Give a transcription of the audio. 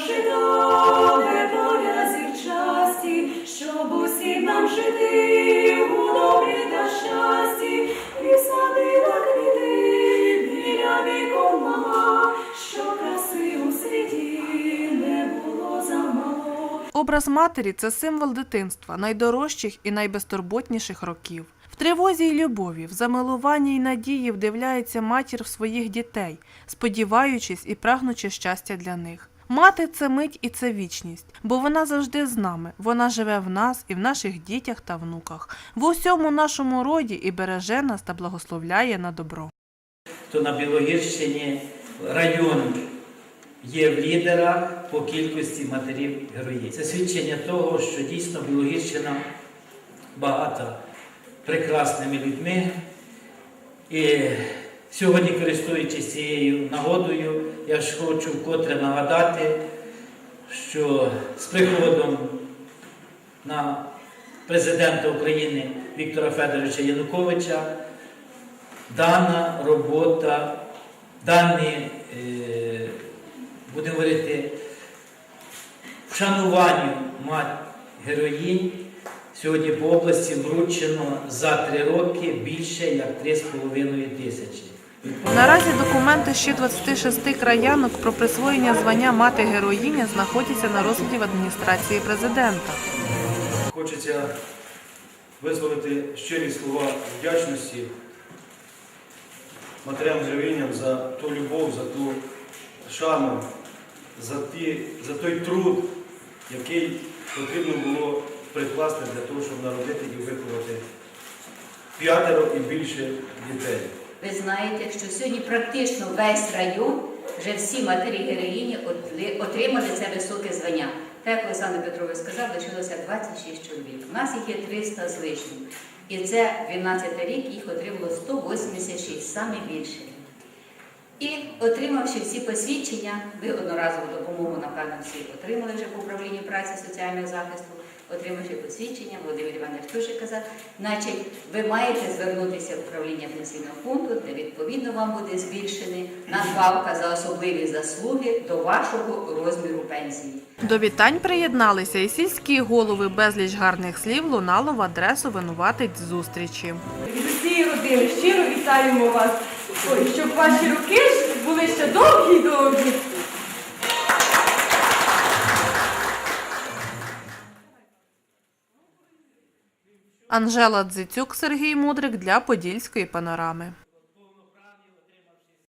прошитали доля зірчасті, щоб усім нам жити у добрі та щасті, і садила квіти біля вікон мала, що краси у світі не було замало. Образ матері це символ дитинства, найдорожчих і найбезтурботніших років. В тривозі й любові, в замилуванні й надії вдивляється матір в своїх дітей, сподіваючись і прагнучи щастя для них. Мати це мить і це вічність, бо вона завжди з нами. Вона живе в нас і в наших дітях та внуках, в усьому нашому роді і береже нас та благословляє на добро. то на Білогірщині район є в лідерах по кількості матерів героїв. Це свідчення того, що дійсно Білогірщина багата прекрасними людьми. І сьогодні, користуючись цією нагодою, я ж хочу вкотре нагадати, що з приходом на президента України Віктора Федоровича Януковича дана робота, дані, е, будемо говорити, вшануванню мать героїнь сьогодні по області вручено за три роки більше як 3,5 тисячі. Наразі документи ще 26 краянок про присвоєння звання мати героїня знаходяться на розгляді в адміністрації президента. Хочеться висловити щирі слова вдячності матерям героїням за ту любов, за ту шану, за, ті, за той труд, який потрібно було прикласти для того, щоб народити і виховати п'ятеро і більше дітей. Ви знаєте, що сьогодні практично весь район, вже всі матері героїні отримали це високе звання. Так, як Олександр Петрович сказав, лишилося 26 чоловік. У нас їх є 300 з лишнім. І це 12 рік їх отримало 186, саме більше. І отримавши всі посвідчення, ви одноразову допомогу, напевно, всі отримали вже по управлінню праці соціального захисту, отримавши посвідчення, Володимир Іванович теж казав, значить, ви маєте звернутися в управління пенсійного фонду, де відповідно вам буде збільшена надбавка за особливі заслуги до вашого розміру пенсії. До вітань приєдналися і сільські голови. Безліч гарних слів лунало в адресу винуватець зустрічі. Від усієї родини щиро вітаємо вас. Ой, щоб ваші роки були ще довгі-довгі. Анжела Дзицюк, Сергій Мудрик для Подільської панорами.